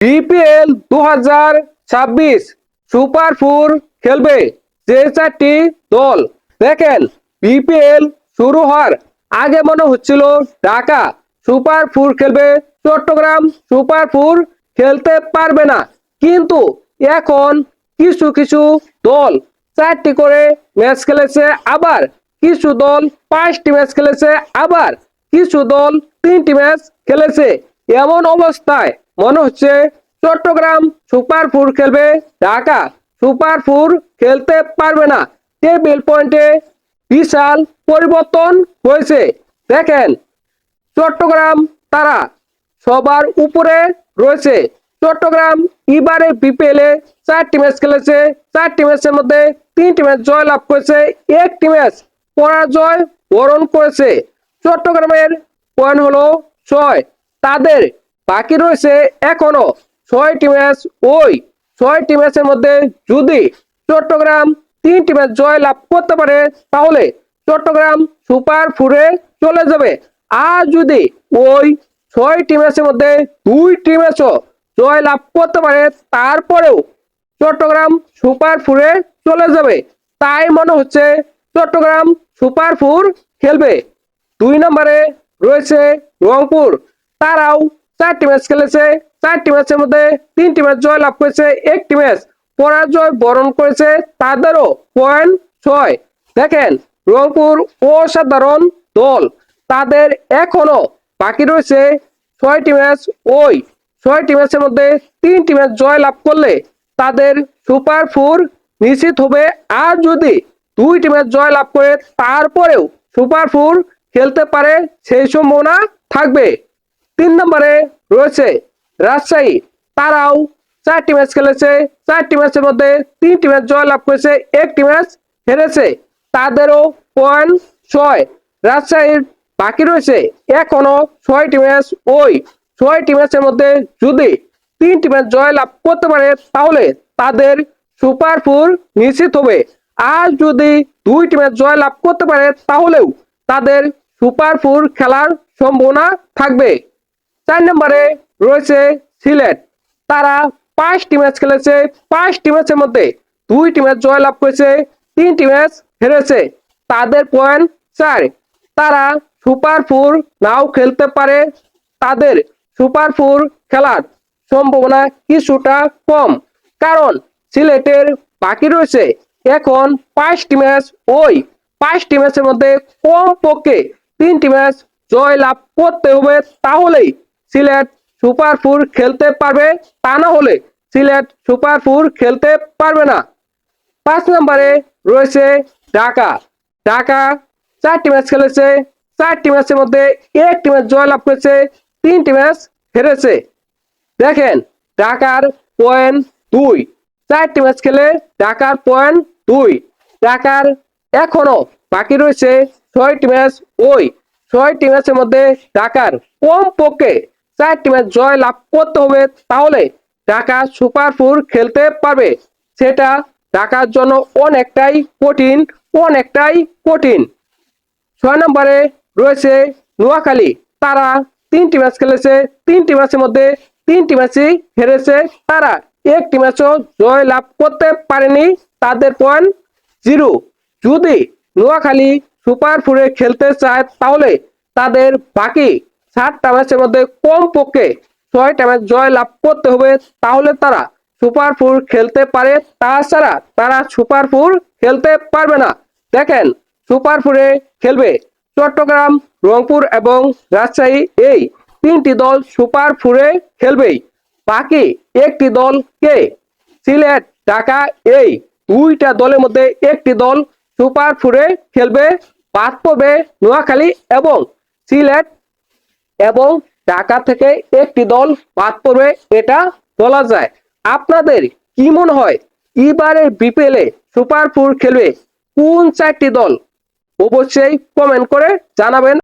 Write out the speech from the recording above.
BPL দু হাজার ছাব্বিশ সুপার ফোর খেলবে যে চারটি দল। দেখেন বিপিএল শুরু হওয়ার আগে মনে হচ্ছিল ঢাকা সুপার ফোর খেলবে, চট্টগ্রাম সুপার ফোর খেলতে পারবে না। কিন্তু এখন কিছু কিছু দল চারটি করে ম্যাচ খেলেছে, আবার কিছু দল পাঁচটি ম্যাচ খেলেছে, আবার কিছু দল তিনটি ম্যাচ খেলেছে। এমন অবস্থায় মনে হচ্ছে চট্টগ্রাম সুপার ফোর খেলবে, ঢাকা সুপার ফোর খেলতে পারবে না। টেবিল পয়েন্টে বিশাল পরিবর্তন হয়েছে। দেখেন, চট্টগ্রাম তারা সবার উপরে রয়েছে। চট্টগ্রাম এবারে বিপিএল চারটি ম্যাচ খেলেছে। চারটি ম্যাচের মধ্যে তিনটি ম্যাচ জয় লাভ করেছে। একটি ম্যাচ পরাজয় বরণ করেছে। চট্টগ্রামের পয়েন্ট হলো ছয়। তাদের বাকি রয়েছে এখনও ছয়টি ম্যাচ, ওই ছয়টি ম্যাচের মধ্যে যদি চট্টগ্রাম তিনটি ম্যাচ জয় লাভ করতে পারে, তাহলে চট্টগ্রাম সুপার ফোরে চলে যাবে। আর যদি ওই ছয়টি ম্যাচের মধ্যে দুইটি ম্যাচও জয় লাভ করতে পারে, তারপরেও চট্টগ্রাম সুপার ফোরে চলে যাবে। তাই মনে হচ্ছে চট্টগ্রাম সুপার ফোর খেলবে। দুই নম্বরে রয়েছে রংপুর। তারাও চারটি ম্যাচ খেলেছে, চারটি ম্যাচের মধ্যে তিনটি ম্যাচ জয় লাভ করেছে, একটি ম্যাচ পরাজয় বরণ করেছে তাদেরও পয়েন্ট ছয়। দেখেন, রংপুর অসাধারণ দল, তাদের এখনও বাকি রয়েছে ছয়টি ম্যাচ ওই ছয়টি ম্যাচের মধ্যে তিনটি ম্যাচ জয় লাভ করলে তাদের সুপার ফোর নিশ্চিত হবে। আর যদি দুইটি ম্যাচ জয় লাভ করে তারপরেও সুপার ফোর খেলতে পারে, সেই সম্ভাবনা থাকবে। তিন নম্বরে রয়েছে রাজশাহী। তারাও চারটি ম্যাচ খেলেছে। চারটি ম্যাচের মধ্যে তিনটি ম্যাচ জয় লাভ করেছে, একটি ম্যাচ হেরেছে। তাদেরও পয়েন্ট ছয়। রাজশাহীর বাকি রয়েছে এখনও ছয়টি ম্যাচ ওই ছয়টি ম্যাচের মধ্যে যদি তিনটি ম্যাচ জয় লাভ করতে পারে, তাহলে তাদের সুপার ফোর নিশ্চিত হবে। আর যদি দুইটি ম্যাচ জয় লাভ করতে পারে, তাহলেও তাদের সুপার ফোর খেলার সম্ভাবনা থাকবে। চার নম্বরে রয়েছে সিলেট। তারা পাঁচটি ম্যাচ খেলেছে। পাঁচটি ম্যাচের মধ্যে দুইটি ম্যাচ জয় লাভ করেছে, তিনটি ম্যাচ হেরেছে। তাদের পয়েন্ট চার। তারা সুপার ফোর নাও খেলতে পারে। তাদের সুপার ফোর খেলার সম্ভাবনা কিছুটা কম। কারণ সিলেটের বাকি রয়েছে। এখন পাঁচটি ম্যাচ ওই পাঁচটি ম্যাচের মধ্যে কম পক্ষে তিনটি ম্যাচ জয় লাভ করতে হবে। তাহলেই সিলেট সুপার ফোর খেলতে পারবে তা না হলে সিলেট সুপার ফোর খেলতে পারবে না। পাঁচ নম্বরে রয়েছে ঢাকা। ঢাকা চারটি ম্যাচ খেলেছে। চারটি ম্যাচের মধ্যে একটি ম্যাচ জয় লাভ করেছে, তিনটি ম্যাচ হেরেছে। দেখেন, ঢাকার পয়েন্ট দুই। চারটি ম্যাচ খেলে ঢাকার পয়েন্ট দুই। ঢাকার এখনও বাকি রয়েছে ছয়টি ম্যাচ ওই। ছয়টি ম্যাচের মধ্যে ঢাকার কম পক্ষে চারটি ম্যাচ জয় লাভ করতে হবে, তাহলে ঢাকা সুপার ফোর খেলতে পারবে। সেটা ঢাকার জন্য অনেকটাই কঠিন অনেকটাই কঠিন। ছয় নম্বরে রয়েছে নোয়াখালী। তারা তিনটি ম্যাচ খেলেছে তিনটি ম্যাচের মধ্যে তিনটি ম্যাচই হেরেছে। তারা একটি ম্যাচও জয় লাভ করতে পারেনি। তাদের পয়েন্ট জিরো। যদি নোয়াখালী সুপার ফোরে খেলতে চায়, তাহলে তাদের বাকি সাতটা ম্যাচের মধ্যে কম পক্ষে ছয়টা ম্যাচ জয় লাভ করতে হবে। তাহলে তারা সুপার ফোর খেলতে পারে। তাছাড়া তারা সুপার ফোর খেলতে পারবে না। দেখেন, সুপার ফোরে খেলবে চট্টগ্রাম, রংপুর এবং রাজশাহী। এই তিনটি দল সুপার ফোরে খেলবেই। বাকি একটি দল কে? সিলেট, ঢাকা। এই দুইটা দলের মধ্যে একটি দল সুপার ফোরে খেলবে। বাদ পড়বে নোয়াখালী এবং সিলেট এবং ঢাকা থেকে একটি দল বাদ পড়বে, এটা বলা যায়। আপনাদের কি মনে হয়, এবারের বিপিএল এ সুপার ফোর খেলবে কোন চারটি দল? অবশ্যই কমেন্ট করে জানাবেন।